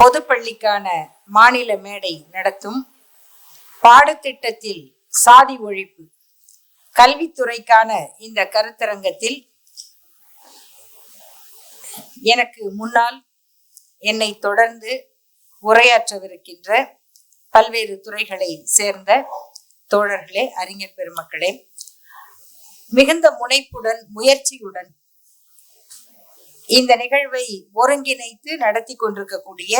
பொதுப்பள்ளிக்கான மாநில மேடை நடத்தும் பாடத்திட்டத்தில் சாதி ஒழிப்பு. கல்வித்துறைக்கான இந்த கருத்தரங்கத்தில் எனக்கு முன்னால் என்னை தொடர்ந்து உரையாற்றவிருக்கின்ற பல்வேறு துறைகளை சேர்ந்த தோழர்களே அறிஞர் பெருமக்களே மிகுந்த முனைப்புடன் முயற்சியுடன் இந்த நிகழ்வை ஒருங்கிணைத்து நடத்தி கொண்டிருக்கக்கூடிய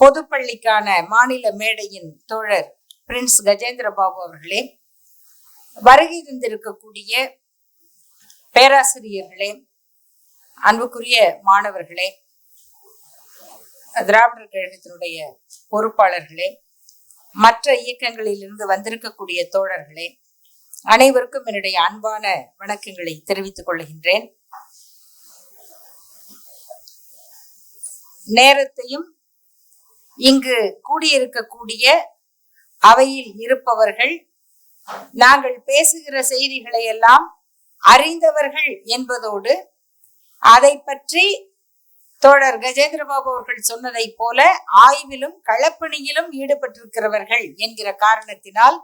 பொதுப்பள்ளிக்கான மாநில மேடையின் தோழர் பிரின்ஸ் கஜேந்திர பாபு அவர்களே வருகை தந்திருக்கக்கூடிய பேராசிரியர்களே அன்புக்குரிய மாணவர்களே திராவிடர் கழகத்தினுடைய பொறுப்பாளர்களே மற்ற இயக்கங்களில் இருந்து வந்திருக்கக்கூடிய தோழர்களே அனைவருக்கும் என்னுடைய அன்பான வணக்கங்களை தெரிவித்துக் கொள்கின்றேன். நேரத்தையும் இங்கு கூடியிருக்கக்கூடிய அவையில் இருப்பவர்கள் நாங்கள் பேசுகிற செய்திகளை எல்லாம் அறிந்தவர்கள் என்பதோடு அதை பற்றி தோழர் கஜேந்திரபாபு அவர்கள் சொன்னதை போல ஆய்விலும் களப்பணியிலும் ஈடுபட்டிருக்கிறவர்கள் என்கிற காரணத்தினால்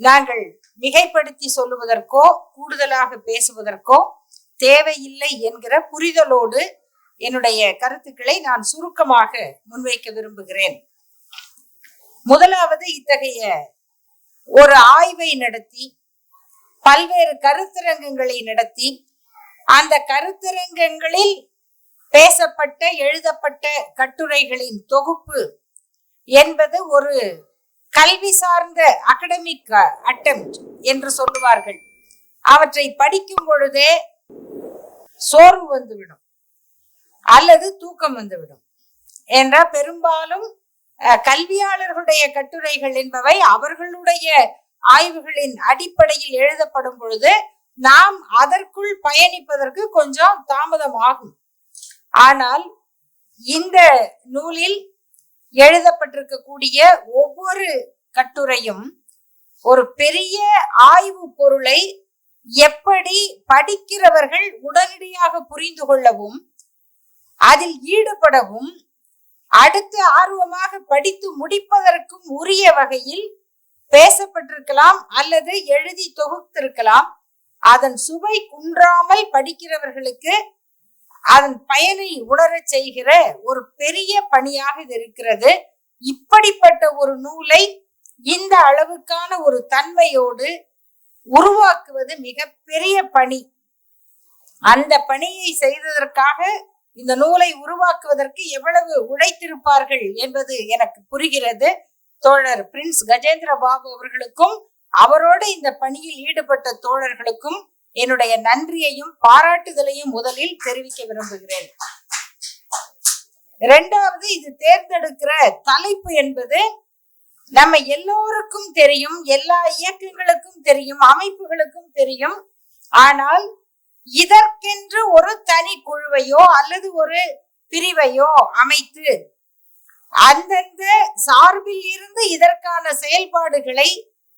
நாங்கள் மிகைப்படுத்தி சொல்லுவதற்கோ கூடுதலாக பேசுவதற்கோ தேவையில்லை என்கிற புரிதலோடு என்னுடைய கருத்துக்களை நான் சுருக்கமாக முன்வைக்க விரும்புகிறேன். முதலாவது இத்தகைய ஒரு ஆய்வை நடத்தி பல்வேறு கருத்தரங்கங்களை நடத்தி அந்த கருத்தரங்கங்களில் பேசப்பட்ட எழுதப்பட்ட கட்டுரைகளின் தொகுப்பு என்பது ஒரு கல்வி சார்ந்த அகடமிக் அட்டம் என்று சொல்லுவார்கள். அவற்றை படிக்கும் பொழுதே சோர்வு வந்துவிடும். அல்லது தூக்கம் வந்துவிடும். என்றால் பெரும்பாலும் அஹ், கல்வியாளர்களுடைய கட்டுரைகள் என்பவை அவர்களுடைய ஆய்வுகளின் அடிப்படையில் எழுதப்படும் பொழுது நாம் அதற்குள் பயணிப்பதற்கு கொஞ்சம் தாமதமாகும். ஆனால் இந்த நூலில் எழுதப்பட்டிருக்கக்கூடிய ஒவ்வொரு கட்டுரையும் ஒரு பெரிய ஆய்வு பொருளை எப்படி படிக்கிறவர்கள் உடனடியாக புரிந்து கொள்ளவும் அதில் ஈடுபடவும் அடுத்து ஆர்வமாக படித்து முடிப்பதற்கும் உரிய வகையில் பேசப்பட்டிருக்கலாம் அல்லது எழுதி தொகுத்திருக்கலாம். அதன் சுவை குன்றாமல் படிக்கிறவர்களுக்கு அதன் பயனை உணரச் செய்கிற ஒரு பெரிய பணியாக இது இருக்கிறது. இப்படிப்பட்ட ஒரு நூலை இந்த அளவுக்கான ஒரு தன்மையோடு உருவாக்குவது மிகப்பெரிய பணி. அந்த பணியை செய்ததற்காக இந்த நூலை உருவாக்குவதற்கு எவ்வளவு உழைத்திருப்பார்கள் என்பது எனக்கு புரிகிறது. தோழர் பிரின்ஸ் கஜேந்திர பாபு அவர்களுக்கும் அவரோடு இந்த பணியில் ஈடுபட்ட தோழர்களுக்கும் என்னுடைய நன்றியையும் பாராட்டுதலையும் முதலில் தெரிவிக்க விரும்புகிறேன். இரண்டாவது இது தேர்ந்தெடுக்கிற தலைப்பு என்பது நம்ம எல்லோருக்கும் தெரியும் எல்லா இயக்கங்களுக்கும் தெரியும் அமைப்புகளுக்கும் தெரியும். ஆனால் இதற்கென்று ஒரு தனி குழுவையோ அல்லது ஒரு பிரிவையோ அமைத்து அந்தந்த சார்பில் இருந்து இதற்கான செயல்பாடுகளை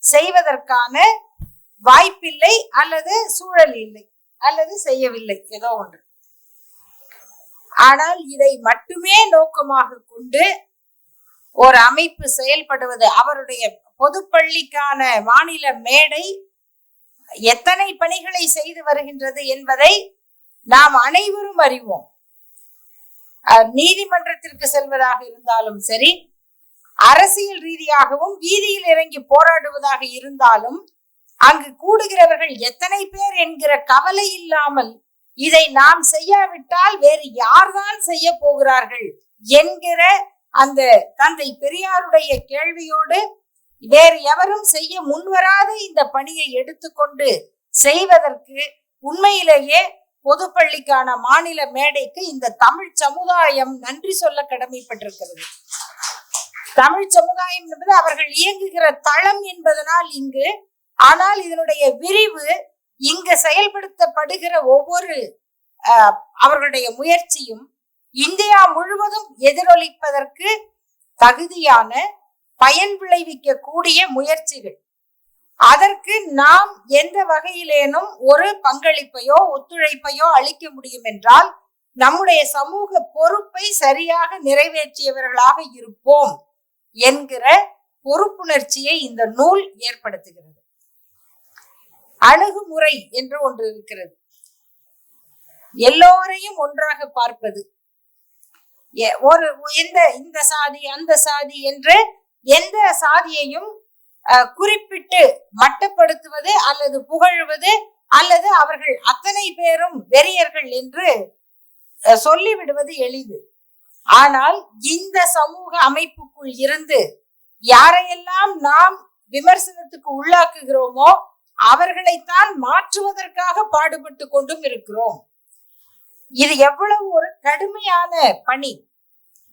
செய்வதற்கான வாய்ப்பில்லை அல்லது சூழல் இல்லை அல்லது செய்யவில்லை ஏதோ ஒன்று. ஆனால் இதை மட்டுமே நோக்கமாக கொண்டு ஒரு அமைப்பு செயல்படுவது அவருடைய பொதுப்பள்ளிக்கான மாநில மேடை எத்தனை பணிகளை செய்து வருகின்றது என்பதை நாம் அனைவரும் அறிவோம். நீதிமன்றத்திற்கு செல்வதாக இருந்தாலும் சரி அரசியல் ரீதியாகவும் வீதியில் இறங்கி போராடுவதாக இருந்தாலும் அங்கு கூடுகிறவர்கள் எத்தனை பேர் என்கிற கவலை இல்லாமல் இதை நாம் செய்யாவிட்டால் வேறு யார்தான் செய்ய போகிறார்கள் என்கிற அந்த தந்தை பெரியாருடைய கேள்வியோடு வேறு எவரும் செய்ய முன்வராத இந்த பணியை எடுத்துக்கொண்டு செய்வதற்கு உண்மையிலேயே பொதுப்பள்ளிக்கான மாநில மேடைக்கு இந்த தமிழ் சமுதாயம் நன்றி சொல்ல கடமைப்பட்டிருக்கிறது. தமிழ் சமுதாயம் என்பது அவர்கள் இயங்குகிற தளம் என்பதனால் இங்கு ஆனால் இதனுடைய விரிவு இங்கு செயல்படுத்தப்படுகிற ஒவ்வொரு அஹ், அவர்களுடைய முயற்சியும் இந்தியா முழுவதும் எதிரொலிப்பதற்கு தகுதியான பயன் விளைவிக்க கூடிய முயற்சிகள். அதற்கு நாம் எந்த வகையிலேனும் ஒரு பங்களிப்பையோ ஒத்துழைப்பையோ அளிக்க முடியும் என்றால் நம்முடைய சமூக பொறுப்பை சரியாக நிறைவேற்றியவர்களாக இருப்போம் என்கிற பொறுப்புணர்ச்சியை இந்த நூல் ஏற்படுத்துகிறது. அணுகுமுறை என்று ஒன்று இருக்கிறது. எல்லோரையும் ஒன்றாக பார்ப்பது. எ- ஒரு எந்த இந்த சாதி அந்த சாதி என்று எந்த சாதியையும் அஹ், குறிப்பிட்டு மட்டப்படுத்துவது அல்லது புகழ்வது அல்லது அவர்கள் அத்தனை பேரும் வெறியர்கள் என்று சொல்லிவிடுவது எளிது. ஆனால் இந்த சமூக அமைப்புக்குள் இருந்து யாரையெல்லாம் நாம் விமர்சனத்துக்கு உள்ளாக்குகிறோமோ அவர்களைத்தான் மாற்றுவதற்காக பாடுபட்டு கொண்டும் இருக்கிறோம். இது எவ்வளவு ஒரு கடுமையான பணி.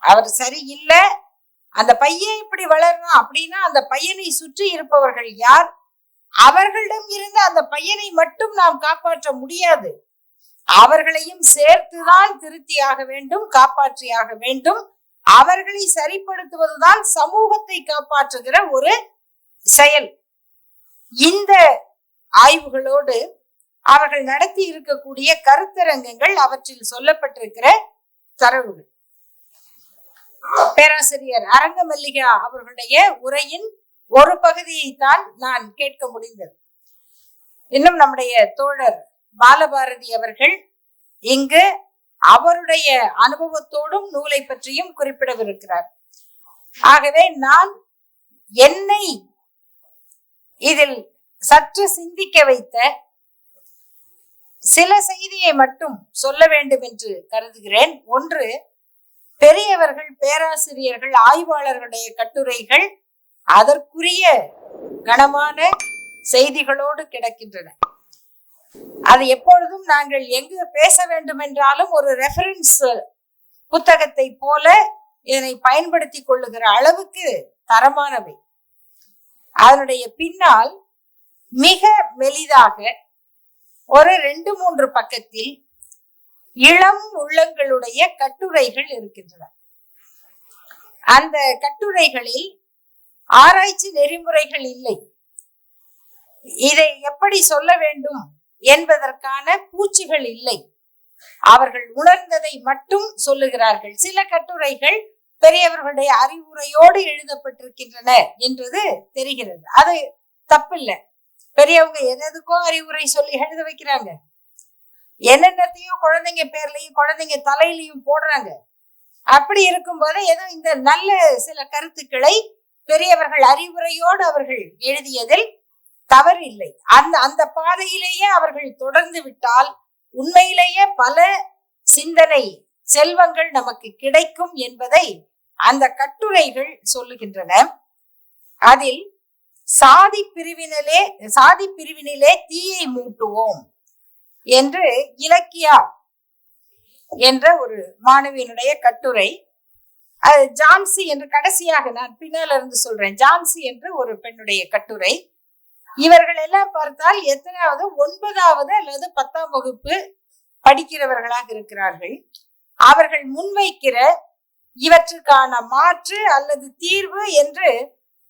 அவர் சரியில்லை அந்த பையன் இப்படி வளரணும் அப்படின்னா அந்த பையனை சுற்றி இருப்பவர்கள் யார்? அவர்களிடம் இருந்து அந்த பையனை மட்டும் நாம் காப்பாற்ற முடியாது. அவர்களையும் சேர்த்துதான் திருத்தியாக வேண்டும் காப்பாற்றியாக வேண்டும். அவர்களை சரிப்படுத்துவதுதான் சமூகத்தை காப்பாற்றுகிற ஒரு செயல். இந்த ஆய்வுகளோடு அவர்கள் நடத்தி இருக்கக்கூடிய கருத்தரங்கங்கள் அவற்றில் சொல்லப்பட்டிருக்கிற தரவுகள். பேராசிரியர் அரங்கமல்லிகா அவர்களுடைய உரையின் ஒரு பகுதியை தான் நான் கேட்க முடிந்தது. இன்னும் நம்முடைய தோழர் பாலபாரதி அவர்கள் இங்கு அவருடைய அனுபவத்தோடும் நூலை பற்றியும் குறிப்பிடவிருக்கிறார். ஆகவே நான் என்னை இதில் சற்று சிந்திக்க வைத்த சில செய்தியை மட்டும் சொல்ல வேண்டும் என்று கருதுகிறேன். ஒன்று பெரியவர்கள் பேராசிரியர்கள் ஆய்வாளர்களுடைய கட்டுரைகள் அதற்குரிய கனமான செய்திகளோடு கிடக்கின்றன. அது எப்பொழுதும் நாங்கள் எங்கு பேச வேண்டும் என்றாலும் ஒரு ரெஃபரன்ஸ் புத்தகத்தை போல இதனை பயன்படுத்தி கொள்ளுகிற அளவுக்கு தரமானவை. அதனுடைய பின்னால் மிக மெலிதாக ஒரு ரெண்டு மூன்று பக்கத்தில் இளம் உள்ளங்களுடைய கட்டுரைகள் இருக்கின்றன. அந்த கட்டுரைகளில் ஆராய்ச்சி நெறிமுறைகள் இல்லை. இதை எப்படி சொல்ல வேண்டும் என்பதற்கான பூச்சிகள் இல்லை. அவர்கள் உணர்ந்ததை மட்டும் சொல்லுகிறார்கள். சில கட்டுரைகள் பெரியவர்களுடைய அறிவுரையோடு எழுதப்பட்டிருக்கின்றன என்றது தெரிகிறது. அது தப்பில்லை. பெரியவங்க எதுக்கோ அறிவுரை சொல்லி எழுத வைக்கிறாங்க. என்னென்னத்தையும் குழந்தைங்க பேர்லயும் குழந்தைங்க தலையிலையும் போடுறாங்க. அப்படி இருக்கும்போது ஏதோ இந்த நல்ல சில கருத்துக்களை பெரியவர்கள் அறிவுரையோடு அவர்கள் எழுதியதில் தவறில்லை. அந்த அந்த பாதையிலேயே அவர்கள் தொடர்ந்து விட்டால் உண்மையிலேயே பல சிந்தனை செல்வங்கள் நமக்கு கிடைக்கும் என்பதை அந்த கட்டுரைகள் சொல்லுகின்றன. அதில் சாதி பிரிவினிலே சாதி பிரிவினிலே தீயை மூட்டுவோம். என்று இலக்கியா என்ற ஒரு மாணவியினுடைய கட்டுரை. அது ஜான்சி என்று கடைசியாக நான் பின்னால இருந்து சொல்றேன். ஜான்சி என்று ஒரு பெண்ணுடைய கட்டுரை. இவர்கள் எல்லாம் பார்த்தால் எத்தனாவது ஒன்பதாவது அல்லது பத்தாம் வகுப்பு படிக்கிறவர்களாக இருக்கிறார்கள். அவர்கள் முன்வைக்கிற இவற்றுக்கான மாற்று அல்லது தீர்வு என்று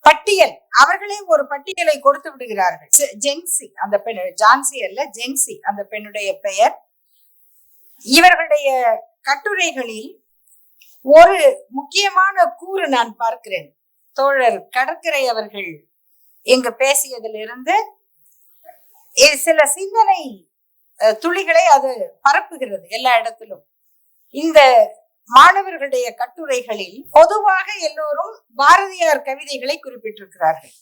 பட்டியல். அவர்களே ஒரு பட்டியலை கொடுத்து விடுகிறார்கள். ஜென்சி அந்த பெண் ஜான்சி அல்ல ஜென்சி அந்த பெண்ணுடைய பெயர். இவர்களுடைய கட்டுரைகளில் ஒரு முக்கியமான கூறு நான் பார்க்கிறேன். தோழர் கடற்கரை அவர்கள் இங்கு பேசியதிலிருந்து சில சிந்தனை துளிகளை அது பரப்புகிறது எல்லா இடத்திலும். இந்த மாணவர்களுடைய கட்டுரைகளில் பொதுவாக எல்லோரும் பாரதியார் கவிதைகளை குறிப்பிட்டிருக்கிறார்கள்.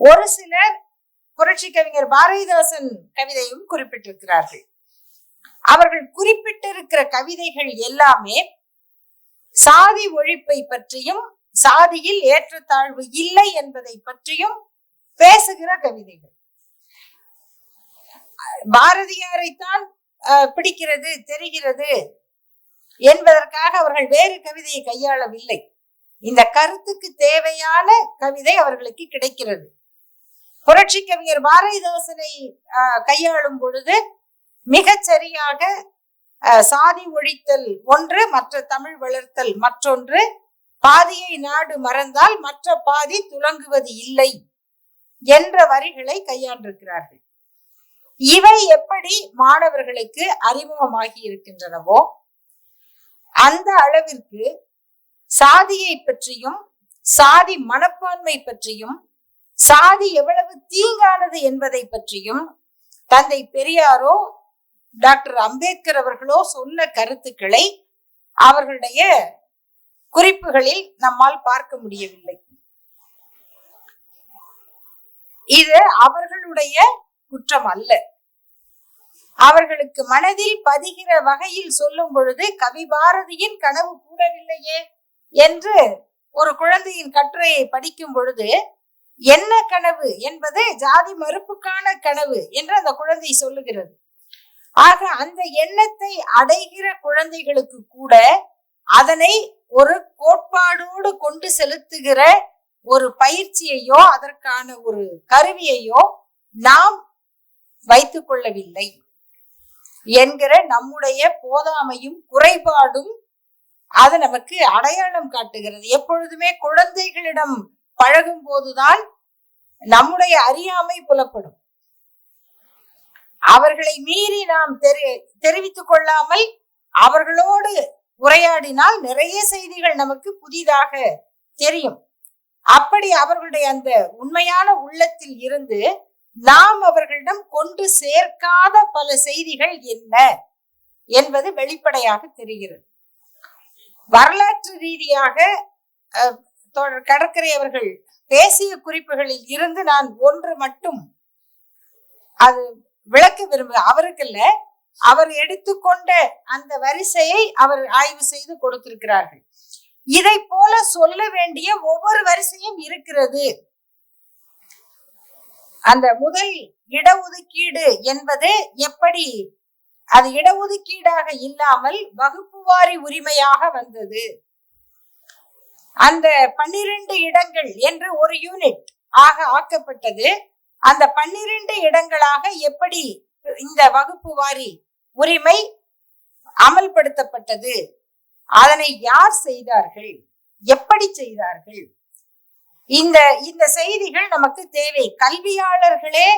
ஒரு சிலர் புரட்சி கவிஞர் பாரதிதாசன் கவிதையும் குறிப்பிட்டிருக்கிறார்கள். அவர்கள் குறிப்பிட்டிருக்கிற கவிதைகள் எல்லாமே சாதி ஒழிப்பை பற்றியும் சாதியில் ஏற்றத்தாழ்வு இல்லை என்பதை பற்றியும் பேசுகிற கவிதைகள். பாரதியாரைத்தான் அஹ், பிடிக்கிறது தெரிகிறது. என்பதற்காக அவர்கள் வேறு கவிதையை கையாளவில்லை. இந்த கருத்துக்கு தேவையான கவிதை அவர்களுக்கு கிடைக்கிறது. புரட்சி கவிஞர் பாரதிதாசனை கையாளும் பொழுது மிகச்சரியாக அஹ், சாதி ஒழித்தல் ஒன்று மற்ற தமிழ் வளர்த்தல் மற்றொன்று பாதியை நாடு மறந்தால் மற்ற பாதி துலங்குவது இல்லை என்ற வரிகளை கையாண்டிருக்கிறார்கள். இவை எப்படி மாணவர்களுக்கு அறிமுகமாகி இருக்கின்றனவோ அந்த அளவிற்கு சாதியை பற்றியும் சாதி மனப்பான்மை பற்றியும் சாதி எவ்வளவு தீங்கானது என்பதை பற்றியும் தந்தை பெரியாரோ டாக்டர் அம்பேத்கர் அவர்களோ சொன்ன கருத்துக்களை அவர்களுடைய குறிப்புகளில் நம்மால் பார்க்க முடியவில்லை. இது அவர்களுடைய குற்றம் அல்ல. அவர்களுக்கு மனதில் பதிகிற வகையில் சொல்லும் பொழுது கவி பாரதியின் கனவு கூடவில்லையே என்று ஒரு குழந்தையின் கட்டுரையை படிக்கும் பொழுது என்ன கனவு? என்பது ஜாதி மறுப்புக்கான கனவு என்று அந்த குழந்தை சொல்லுகிறது. ஆக அந்த எண்ணத்தை அடைகிற குழந்தைகளுக்கு கூட அதனை ஒரு கோட்பாடோடு கொண்டு செலுத்துகிற ஒரு பயிற்சியையோ அதற்கான ஒரு கருவியையோ நாம் வைத்துக் கொள்ளவில்லை. என்கிற நம்முடைய போதாமையும் குறைபாடும் அது நமக்கு அடையாளம் காட்டுகிறது. எப்பொழுதுமே குழந்தைகளிடம் பழகும் போதுதான் நம்முடைய அறியாமை புலப்படும். அவர்களை மீறி நாம் தெரி தெரிவித்துக் கொள்ளாமல் அவர்களோடு உரையாடினால் நிறைய செய்திகள் நமக்கு புதிதாக தெரியும். அப்படி அவர்களுடைய அந்த உண்மையான உள்ளத்தில் இருந்து நாம் அவர்களிடம் கொண்டு சேர்க்காத பல செய்திகள் என்ன என்பது வெளிப்படையாக தெரிகிறது. வரலாற்று ரீதியாக கடற்கரை அவர்கள் பேசிய குறிப்புகளில் இருந்து நான் ஒன்று மட்டும் அது விளக்க விரும்ப அவருக்கு இல்ல அவர் எடுத்துக்கொண்ட அந்த வரிசையை அவர் ஆய்வு செய்து கொடுத்திருக்கிறார்கள். இதை போல சொல்ல வேண்டிய ஒவ்வொரு வரிசையும் இருக்கிறது. அந்த முதல் இடஒதுக்கீடு என்பது எப்படி? அது இடஒதுக்கீடாக இல்லாமல் வகுப்புவாரி உரிமையாக வந்தது. அந்த பன்னிரண்டு இடங்கள் என்று ஒரு யூனிட் ஆக ஆக்கப்பட்டது. அந்த பன்னிரண்டு இடங்களாக எப்படி இந்த வகுப்பு வாரி உரிமை அமல்படுத்தப்பட்டது? அதனை யார் செய்தார்கள்? எப்படி செய்தார்கள்? இந்த இந்த செய்திகள் நமக்கு தேவை. கல்வியாளர்களே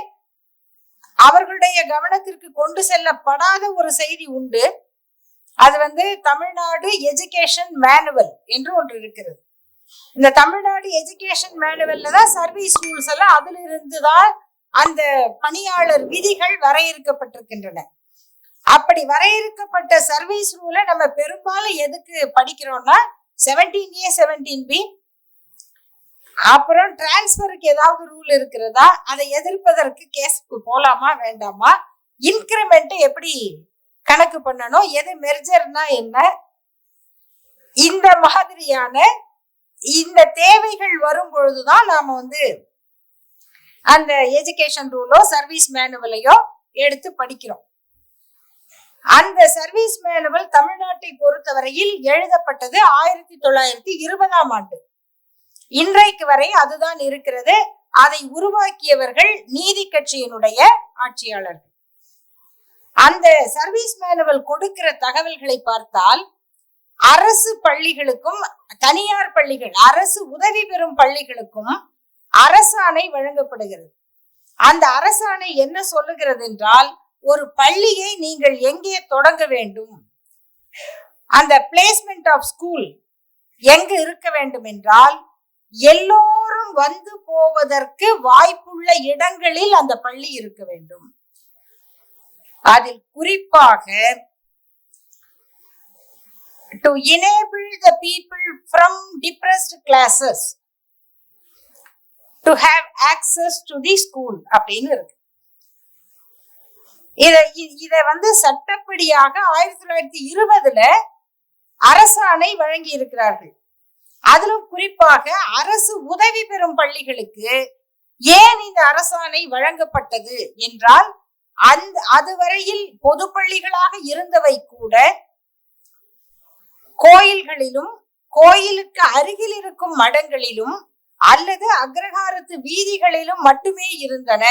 அவர்களுடைய கவனத்திற்கு கொண்டு செல்லப்படாத ஒரு செய்தி உண்டு. அது வந்து தமிழ்நாடு எஜுகேஷன் மேனுவல் என்று ஒன்று இருக்கிறது. இந்த தமிழ்நாடு எஜுகேஷன் மேனுவல்ல தான் சர்வீஸ் ரூல்ஸ் எல்லாம் அதுல இருந்து தான் அந்த பணியாளர் விதிகள் வரையறுக்கப்பட்டிருக்கின்றன. அப்படி வரையறுக்கப்பட்ட சர்வீஸ் ரூலை நம்ம பெரும்பாலும் எதுக்கு படிக்கிறோம்னா செவன்டீன் ஏ செவன்டீன் பி அப்புறம் டிரான்ஸ்ஃபருக்கு ஏதாவது ரூல் இருக்கிறதா? அதை எதிர்ப்பதற்கு கேஸுக்கு போலாமா வேண்டாமா? இன்கிரிமெண்ட் எப்படி கணக்கு பண்ணணும்? எது மெர்ஜர்னா என்ன? இந்த மாதிரியான இந்த தேவைகள் வரும் பொழுதுதான் நாம வந்து அந்த எஜுகேஷன் ரூலோ சர்வீஸ் மேனுவலையோ எடுத்து படிக்கிறோம். அந்த சர்வீஸ் மேனுவல் தமிழ்நாட்டை பொறுத்தவரையில் எழுதப்பட்டது ஆயிரத்தி தொள்ளாயிரத்தி இருபதாம் ஆண்டு. இன்றைக்கு வரை அதுதான் இருக்கிறது. அதை உருவாக்கியவர்கள் நீதி கட்சியினுடைய ஆட்சியாளர்கள். அந்த சர்வீஸ் மேனுவல் கொடுக்கிற தகவல்களை பார்த்தால் அரசு பள்ளிகளுக்கும் தனியார் பள்ளிகள் அரசு உதவி பெறும் பள்ளிகளுக்கும் அரசாணை வழங்கப்படுகிறது. அந்த அரசாணை என்ன சொல்லுகிறது என்றால் ஒரு பள்ளியை நீங்கள் எங்கே தொடங்க வேண்டும்? அந்த பிளேஸ்மெண்ட் ஆஃப் ஸ்கூல் எங்கு இருக்க வேண்டும் என்றால் எல்லோரும் வந்து போவதற்கு வாய்ப்புள்ள இடங்களில் அந்த பள்ளி இருக்க வேண்டும். அதில் குறிப்பாக to enable the people from depressed classes to have access to the school அப்படின்னு இருக்கு. இதை இதை வந்து சட்டப்படியாக ஆயிரத்தி தொள்ளாயிரத்தி இருபதுல அரசாணை வழங்கி இருக்கிறார்கள் அதிலும் குறிப்பாக அரசு உதவி பெறும் பள்ளிகளுக்கு ஏன் இந்த அரசாணை வழங்கப்பட்டது என்றால் அந்த அதுவரையில் பொது பள்ளிகளாக இருந்தவை கூட கோயில்களிலும் கோயிலுக்கு அருகில் இருக்கும் மடங்களிலும் அல்லது அக்ரஹாரத்து வீதிகளிலும் மட்டுமே இருந்தன.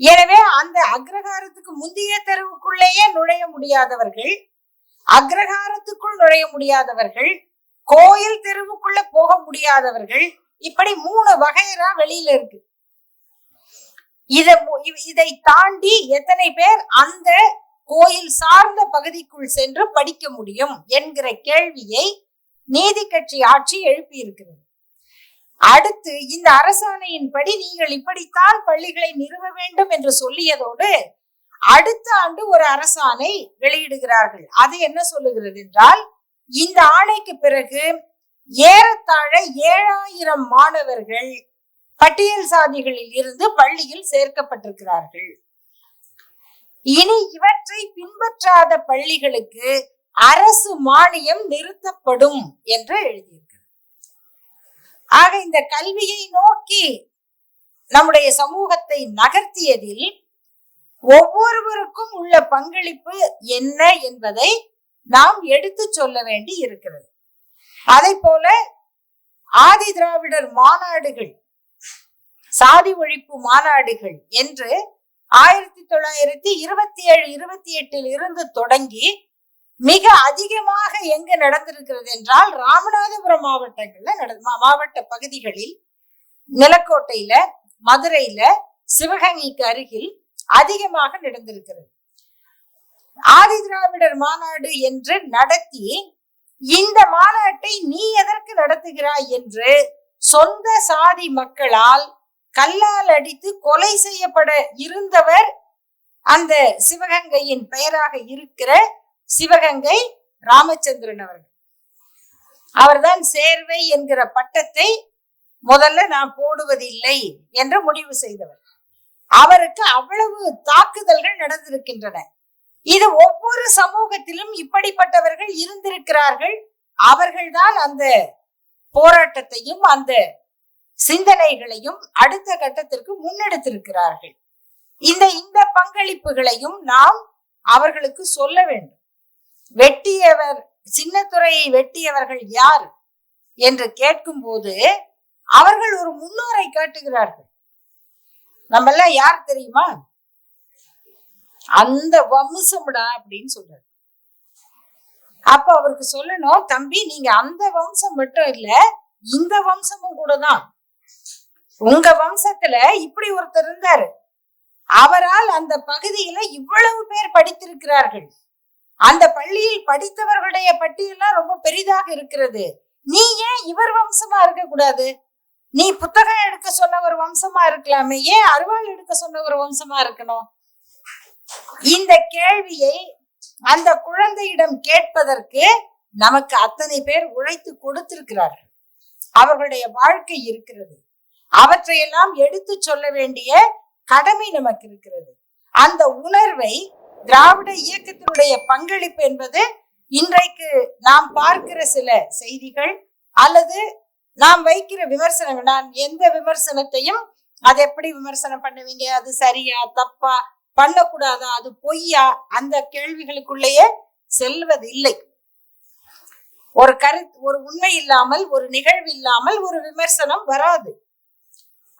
எனவே அந்த அக்ரஹாரத்துக்கு முந்தைய தெருவுக்குள்ளேயே நுழைய முடியாதவர்கள் அக்ரஹாரத்துக்குள் நுழைய முடியாதவர்கள் கோயில் தெருவுக்குள்ள போக முடியாதவர்கள் இப்படி மூணு வகையரா வெளியில இருக்கு. இத மு- இதை தாண்டி எத்தனை பேர் அந்த கோயில் சார்ந்த பகுதிக்குள் சென்று படிக்க முடியும் என்கிற கேள்வியை நீதி கட்சி ஆட்சி எழுப்பியிருக்கிறது. அடுத்து இந்த அரசாணையின்படி நீங்கள் இப்படித்தான் பள்ளிகளை நிறுவ வேண்டும் என்று சொல்லியதோடு அடுத்த ஆண்டு ஒரு அரசாணை வெளியிடுகிறார்கள். அது என்ன சொல்லுகிறது என்றால் இந்த ஆணைக்கு பிறகு ஏறத்தாழ ஏழாயிரம் மாணவர்கள் பட்டியல் சாதிகளில் இருந்து பள்ளியில் சேர்க்கப்பட்டிருக்கிறார்கள். இனி இவற்றை பின்பற்றாத பள்ளிகளுக்கு அரசு மானியம் நிறுத்தப்படும் என்று எழுதியிருக்கிறது. ஆக இந்த கல்வியை நோக்கி நம்முடைய சமூகத்தை நகர்த்தியதில் ஒவ்வொருவருக்கும் உள்ள பங்களிப்பு என்ன என்பதை நாம் எடுத்து சொல்ல வேண்டி இருக்கிறது. அதை போல ஆதி திராவிடர் மாநாடுகள் சாதி ஒழிப்பு மாநாடுகள் என்று ஆயிரத்தி தொள்ளாயிரத்தி இருபத்தி ஏழு இருபத்தி எட்டில் இருந்து தொடங்கி மிக அதிகமாக எங்கு நடந்திருக்கிறது என்றால் ராமநாதபுரம் மாவட்டங்கள்ல நட மா- மாவட்ட பகுதிகளில் நிலக்கோட்டையில மதுரையில சிவகங்கைக்கு அருகில் அதிகமாக நடந்திருக்கிறது. ஆதி திராவிடர் மாநாடு என்று நடத்தி இந்த மாநாட்டை நீ எதற்கு நடத்துகிறாய் என்று சொந்த சாதி மக்களால் கல்லால் அடித்து கொலை செய்யப்பட இருந்தவர் அந்த சிவகங்கையின் பெயராக இருக்கிற சிவகங்கை ராமச்சந்திரன் அவர்கள். அவர்தான் சேர்வை என்கிற பட்டத்தை முதல்ல நான் போடுவதில்லை என்று முடிவு செய்தவர். அவருக்கு அவ்வளவு தாக்குதல்கள் நடந்திருக்கின்றன. இது ஒவ்வொரு சமூகத்திலும் இப்படிப்பட்டவர்கள் இருந்திருக்கிறார்கள். அவர்கள்தான் அந்த போராட்டத்தையும் அந்த சிந்தனைகளையும் அடுத்த கட்டத்திற்கு முன்னெடுத்திருக்கிறார்கள். இந்த இந்த பங்களிப்புகளையும் நாம் அவர்களுக்கு சொல்ல வேண்டும். வெட்டியவர் சின்னத்துறையை வெட்டியவர்கள் யார் என்று கேட்கும் போது அவர்கள் ஒரு முன்னோரை காட்டுகிறார்கள். நம்மெல்லாம் யார் தெரியுமா? அந்த வம்சம்டா அப்படின்னு சொல்றாரு. அப்ப அவருக்கு சொல்லணும் தம்பி நீங்க அந்த வம்சம் மட்டும் இல்ல இந்த வம்சமும் கூட தான். உங்க வம்சத்துல இப்படி ஒருத்தர் இருந்தாரு. அவரால் அந்த பகுதியில இவ்வளவு பேர் படித்திருக்கிறார்கள். அந்த பள்ளியில் படித்தவர்களுடைய பட்டியலாம் ரொம்ப பெரிதாக இருக்கிறது. நீ ஏன் இவர் வம்சமா இருக்க கூடாது நீ புத்தகம் எடுக்க சொன்ன ஒரு வம்சமா இருக்கலாமே. ஏன் அருவாள் எடுக்க சொன்ன ஒரு வம்சமா இருக்கணும்? இந்த கேள்வியை அந்த குழந்தையிடம் கேட்பதற்கு நமக்கு அத்தனை பேர் உழைத்து கொடுத்திருக்கிறார்கள். அவர்களுடைய வாழ்க்கை இருக்கிறது. அவற்றையெல்லாம் எடுத்து சொல்ல வேண்டிய கடமை நமக்கு இருக்கிறது. அந்த உணர்வை திராவிட இயக்கத்தினுடைய பங்களிப்பு என்பது இன்றைக்கு நாம் பார்க்கிற சில செய்திகள் அல்லது நாம் வைக்கிற விமர்சனங்கள். நான் எந்த விமர்சனத்தையும் அது எப்படி விமர்சனம் பண்ணுவீங்க? அது சரியா தப்பா? பண்ணக்கூடாதா? அது பொய்யா? அந்த கேள்விகளுக்குள்ளேயே செல்வது இல்லை ஒரு கரு ஒரு உண்மை இல்லாமல் ஒரு நிகழ்வு இல்லாமல் ஒரு விமர்சனம் வராது.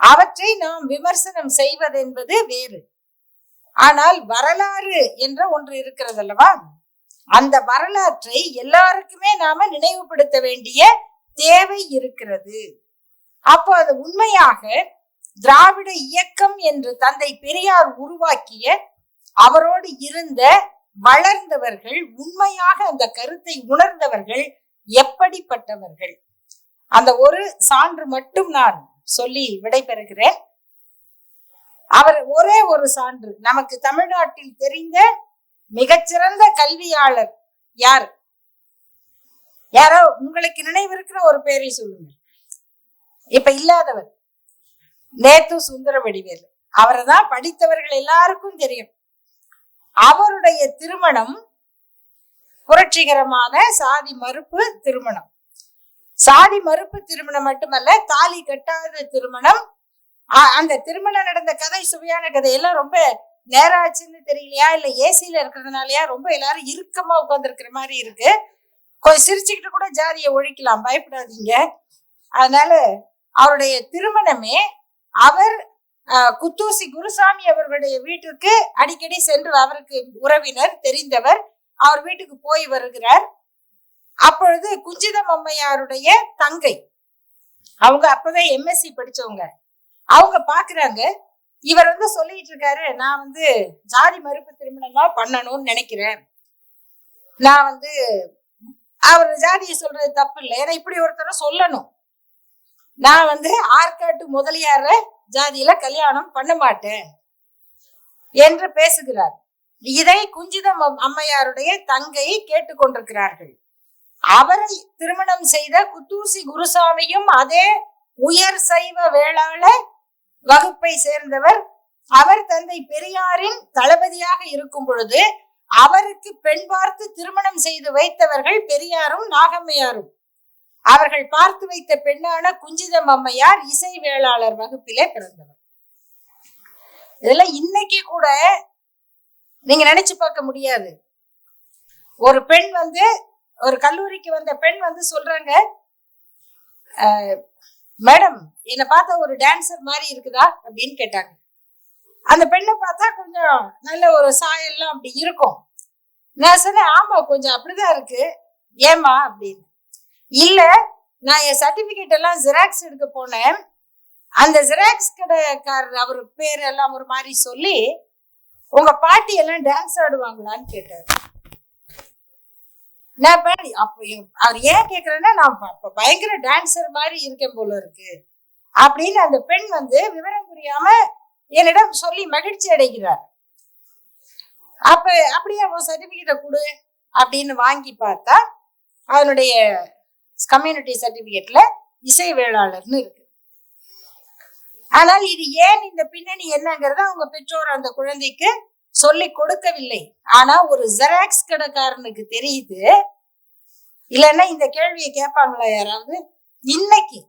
அவற்றை நாம் விமர்சனம் செய்வது என்பது வேறு. ஆனால் வரலாறு என்ற ஒன்று இருக்கிறது அல்லவா அந்த வரலாற்றை எல்லாருக்குமே நாம நினைவுபடுத்த வேண்டிய தேவை இருக்கிறது. அப்போ அது உண்மையாக திராவிட இயக்கம் என்று தந்தை பெரியார் உருவாக்கிய அவரோடு இருந்த வளர்ந்தவர்கள் உண்மையாக அந்த கருத்தை உணர்ந்தவர்கள் எப்படிப்பட்டவர்கள்? அந்த ஒரு சான்று மட்டும் நான் சொல்லி விடைபெறுகிறேன். அவர் ஒரே ஒரு சான்று நமக்கு தமிழ்நாட்டில் தெரிந்த மிகச்சிறந்த கல்வியாளர் யார்? யாரோ உங்களுக்கு நினைவிருக்கிற ஒரு பேரை சொல்லுங்க இப்ப இல்லாதவர். நேத்து சுந்தர வடிவேலு. அவரை தான் படித்தவர்கள் எல்லாருக்கும் தெரியும். அவருடைய திருமணம் புரட்சிகரமான சாதி மறுப்பு திருமணம். சாதி மறுப்பு திருமணம் மட்டுமல்ல தாலி கட்டாத திருமணம். அந்த திருமணம் நடந்த கதை சுவையான கதை எல்லாம் ரொம்ப நேரம் ஆச்சுன்னு தெரியலையா? இல்ல ஏசியில இருக்கிறதுனாலயா? ரொம்ப எல்லாரும் இறுக்கமா உட்காந்துருக்கிற மாதிரி இருக்கு. கொஞ்சம் சிரிச்சுக்கிட்டு கூட ஜாதியை ஒழிக்கலாம் பயப்படாதீங்க. அதனால அவருடைய திருமணமே அவர் குத்தூசி குருசாமி அவர்களுடைய வீட்டிற்கு அடிக்கடி சென்று அவருக்கு உறவினர் தெரிந்தவர். அவர் வீட்டுக்கு போய் வருகிறார். அப்பொழுது குஞ்சிதம் அம்மையாருடைய தங்கை அவங்க அப்பவே எம்எஸ்சி படிச்சவங்க. அவங்க பாக்குறாங்க. இவர் வந்து சொல்லிட்டு இருக்காரு நான் வந்து ஜாதி மறுப்பு திருமணம் தான் பண்ணணும்னு நினைக்கிறேன். நான் வந்து அவர் ஜாதியை சொல்றது தப்பு இல்லை. ஏன்னா இப்படி ஒருத்தரை சொல்லணும். நான் வந்து ஆற்காட்டு முதலியார ஜாதியில கல்யாணம் பண்ண மாட்டேன் என்று பேசுகிறார். இதை குஞ்சிதம் அம்மையாருடைய தங்கை கேட்டுக்கொண்டிருக்கிறார்கள். அவரை திருமணம் செய்த குத்தூசி குருசாமியும் அதே உயர் சைவ வேளாள வகுப்பை சேர்ந்தவர். அவர் தந்தை பெரியாரின் தளபதியாக இருக்கும் பொழுது அவருக்கு பெண் பார்த்து திருமணம் செய்து வைத்தவர்கள் பெரியாரும் நாகம்மையாரும். அவர்கள் பார்த்து வைத்த பெண்ணான குஞ்சிதம் அம்மையார் இசை வேளாளர் வகுப்பிலே பிறந்தவர். இதெல்லாம் இன்னைக்கு கூட நீங்க நினைச்சு பார்க்க முடியாது. ஒரு பெண் வந்து ஒரு கல்லூரிக்கு வந்த பெண் வந்து சொல்றாங்க மேடம் என்னை பார்த்தா ஒரு டான்சர் மாதிரி இருக்குதா? அப்படின்னு கேட்டாங்க. அந்த பெண்ணை பார்த்தா கொஞ்சம் நல்ல ஒரு சாயல்லாம் அப்படி இருக்கும். நான் சொன்னேன் ஆமா கொஞ்சம் அப்படிதான் இருக்கு. ஏமா அப்படின்னு. இல்ல நான் என் சர்டிபிகேட் எல்லாம் ஜெராக்ஸ் எடுக்க போனேன். அந்த ஜெராக்ஸ் கடைக்காரர் அவர் பேர் எல்லாம் ஒரு மாதிரி சொல்லி உங்க பாட்டி எல்லாம் டான்ஸ் ஆடுவாங்களான்னு கேட்டார். நான் பாடி அப்போ அவர் ஏன் கேட்குறேன்னா நான் ப- பயங்கர டான்ஸர் மாதிரி இருக்கேன் போல இருக்கு. அப்படின்னு அந்த பெண் வந்து விவரம் புரியாம என்னிடம் சொல்லி மகிழ்ச்சி அடைகிறார். அப்ப அப்படியே உன் சர்டிபிகேட்டை கொடு அப்படின்னு வாங்கி பார்த்தா அதனுடைய கம்யூனிட்டி சர்டிபிகேட்ல இசை வேளாளர்னு இருக்கு. ஆனால் இது ஏன் இந்த பின்னணி என்னங்கிறத அவங்க பெற்றோர் அந்த குழந்தைக்கு சொல்லி கொடுக்கவில்லை. ஆனா ஒரு ஜெராக்ஸ் கடைக்காரனுக்கு தெரியுது. இல்லைன்னா இந்த கேள்வியை கேட்பாங்களா யாராவது? இன்னைக்கு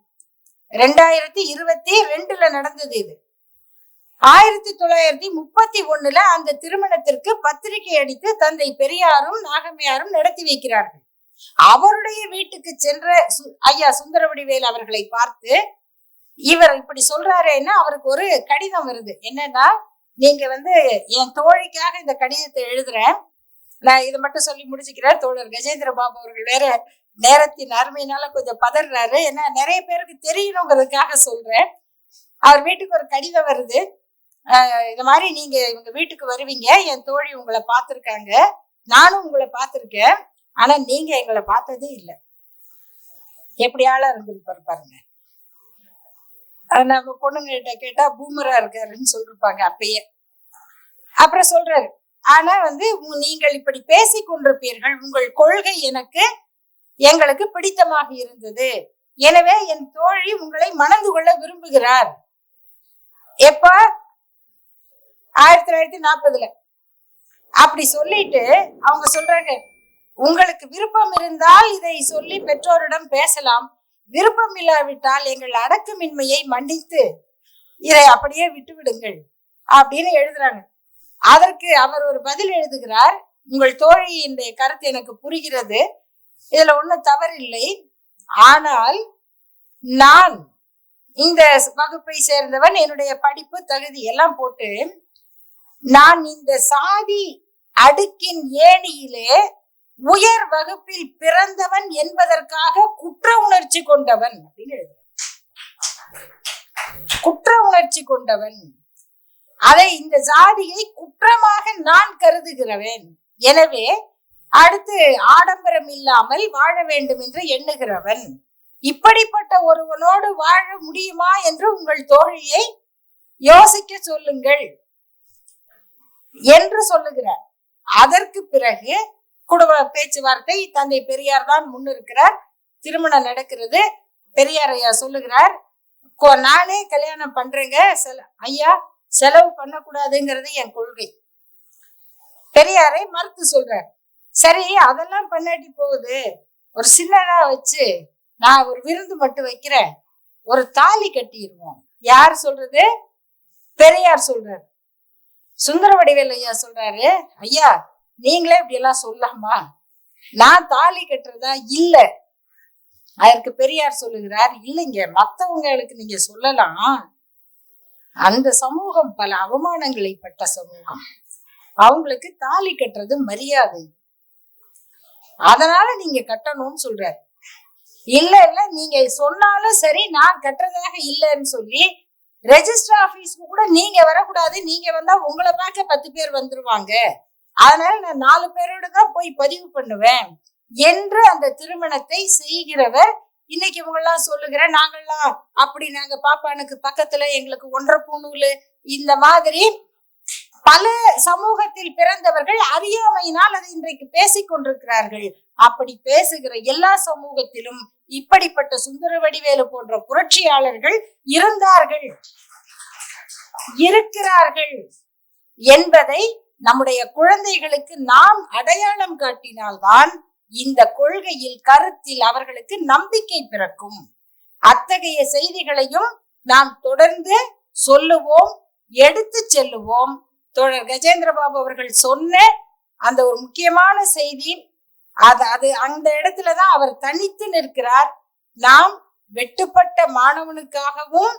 ரெண்டாயிரத்தி இருபத்தி ரெண்டுல நடந்தது இது. ஆயிரத்தி தொள்ளாயிரத்தி முப்பத்தி ஒண்ணுல அந்த திருமணத்திற்கு பத்திரிகை அடித்து தந்தை பெரியாரும் நாகம்மையாரும் நடத்தி வைக்கிறார்கள். அவருடைய வீட்டுக்கு சென்ற சு- ஐயா சுந்தரவடிவேல் அவர்களை பார்த்து இவர் இப்படி சொல்றாருன்னா அவருக்கு ஒரு கடிதம் வருது. என்னன்னா நீங்க வந்து என் தோழிக்காக இந்த கடிதத்தை எழுதுறேன். நான் இதை மட்டும் சொல்லி முடிச்சுக்கிறேன். தோழர் கஜேந்திர பாபு அவர்கள் வேற நேரத்தின் அருமையினால கொஞ்சம் பதறாரு. ஏன்னா நிறைய பேருக்கு தெரியணுங்கிறதுக்காக சொல்றேன். அவர் வீட்டுக்கு ஒரு கடிதம் வருது. ஆஹ் இந்த மாதிரி நீங்க இவங்க வீட்டுக்கு வருவீங்க. என் தோழி உங்களை பார்த்துருக்காங்க. நானும் உங்களை பார்த்துருக்கேன். ஆனா நீங்க எங்களை பார்த்ததே இல்லை. எப்படி ஆளா இருந்திருப்பாரு பாருங்க. நம்ம பொண்ணுங்கிட்ட கேட்டா பூமரா இருக்காருன்னு சொல்லிருப்பாங்க அப்பயே. அப்புறம் சொல்றாரு ஆனா வந்து நீங்கள் இப்படி பேசி கொண்டிருப்பீர்கள். உங்கள் கொள்கை எனக்கு எங்களுக்கு பிடித்தமாக இருந்தது. எனவே என் தோழி உங்களை மணந்து கொள்ள விரும்புகிறார். எப்ப? ஆயிரத்தி தொள்ளாயிரத்தி நாற்பதுல. அப்படி சொல்லிட்டு அவங்க சொல்றாங்க உங்களுக்கு விருப்பம் இருந்தால் இதை சொல்லி பெற்றோரிடம் பேசலாம். விருப்பம் இல்லாவிட்டால் எங்கள் அடக்கமின்மையை மன்னித்து இதை அப்படியே விட்டுவிடுங்கள் அப்படின்னு எழுதுறாங்க. அதற்கு அவர் ஒரு பதில் எழுதுகிறார். உங்கள் தோழியின் கருத்து எனக்கு புரிகிறது. இதுல ஒண்ணும் தவறில்லை. ஆனால் நான் இந்த வகுப்பை சேர்ந்தவன் என்னுடைய படிப்பு தகுதி எல்லாம் போட்டு நான் இந்த சாதி அடுக்கின் ஏணியிலே உயர் வகுப்பில் பிறந்தவன் என்பதற்காக குற்ற உணர்ச்சி கொண்டவன் அப்படின்னு எழுதுறார். குற்ற உணர்ச்சி கொண்டவன். அதை இந்த ஜாதியை குற்றமாக நான் கருதுகிறவன். எனவே அடுத்து ஆடம்பரம் இல்லாமல் வாழ வேண்டும் என்று எண்ணுகிறவன். இப்படிப்பட்ட ஒருவனோடு வாழ முடியுமா என்று உங்கள் தோழியை யோசிக்க சொல்லுங்கள் என்று சொல்லுகிறார். அதற்கு பிறகு குடும்ப பேச்சுவார்த்தை தந்தை பெரியார் தான் முன்னிருக்கிறார். திருமணம் நடக்கிறது. பெரியார் ஐயா சொல்லுகிறார் நானே கல்யாணம் பண்றேங்க. செல ஐயா செலவு பண்ணக்கூடாதுங்கிறது என் கொள்கை. பெரியாரை மறுத்து சொல்றார் சரி அதெல்லாம் பண்ணாட்டி போகுது. ஒரு சின்னதா வச்சு நான் ஒரு விருந்து மட்டும் வைக்கிறேன். ஒரு தாலி கட்டிடுவோம். யார் சொல்றது? பெரியார் சொல்றாரு. சுந்தர வடிவேல் ஐயா சொல்றாரு ஐயா நீங்களே இப்படி எல்லாம் சொல்லலாமா நான் தாலி கட்டுறதா? இல்ல. அதற்கு பெரியார் சொல்லுகிறார் இல்லைங்க மற்றவங்களுக்கு நீங்க சொல்லலாம். அந்த சமூகம் பல அவமானங்களை பட்ட சமூகம். அவங்களுக்கு தாலி கட்டுறது மரியாதை. அதனால நீங்க கட்டணும்னு சொல்றாரு. இல்ல இல்ல நீங்க சொன்னாலும் சரி நான் கட்டுறதாக இல்லைன்னு சொல்லி ரெஜிஸ்டர் ஆபீஸ்க்கு கூட நீங்க வரக்கூடாது. நீங்க வந்தா உங்களை பார்க்க பத்து பேர் வந்துருவாங்க. அதனால நான் நாலு பேரோட தான் போய் பதிவு பண்ணுவேன் என்று அந்த திருமணத்தை செய்கிறவர். இன்னைக்கு இவங்கெல்லாம் சொல்லுகிற நாங்கள்லாம் அப்படி நாங்க பாப்பானுக்கு பக்கத்துல எங்களுக்கு ஒன்றரை பூணூலு இந்த மாதிரி பல சமூகத்தில் பிறந்தவர்கள் அறியாமையினால் அதை இன்றைக்கு பேசிக் கொண்டிருக்கிறார்கள். அப்படி பேசுகிற எல்லா சமூகத்திலும் இப்படிப்பட்ட சுந்தர வடிவேலு போன்ற புரட்சியாளர்கள் இருந்தார்கள் இருக்கிறார்கள் என்பதை நம்முடைய குழந்தைகளுக்கு நாம் அடையாளம் காட்டினால்தான் இந்த கொள்கையில் கருத்தில் அவர்களுக்கு நம்பிக்கை பிறக்கும். அத்தகைய செய்திகளையும் நாம் தொடர்ந்து சொல்லுவோம் எடுத்து செல்லுவோம். தோழர் கஜேந்திர பாபு அவர்கள் சொன்ன அந்த ஒரு முக்கியமான செய்தி அது அது அந்த இடத்துலதான் அவர் தனித்து நிற்கிறார். நாம் வெட்டுப்பட்ட மாணவனுக்காகவும்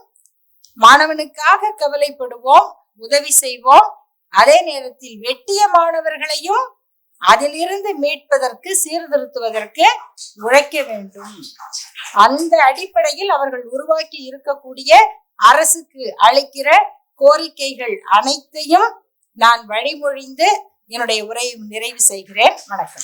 மாணவனுக்காக கவலைப்படுவோம் உதவி செய்வோம். அதே நேரத்தில் வெட்டிய மாணவர்களையும் அதிலிருந்து மீட்பதற்கு சீர்திருத்துவதற்கு உழைக்க வேண்டும். அந்த அடிப்படையில் அவர்கள் உருவாக்கி இருக்கக்கூடிய அரசுக்கு அளிக்கிற கோரிக்கைகள் அனைத்தையும் நான் வழிமொழிந்து என்னுடைய உரையை நிறைவு செய்கிறேன். வணக்கம்.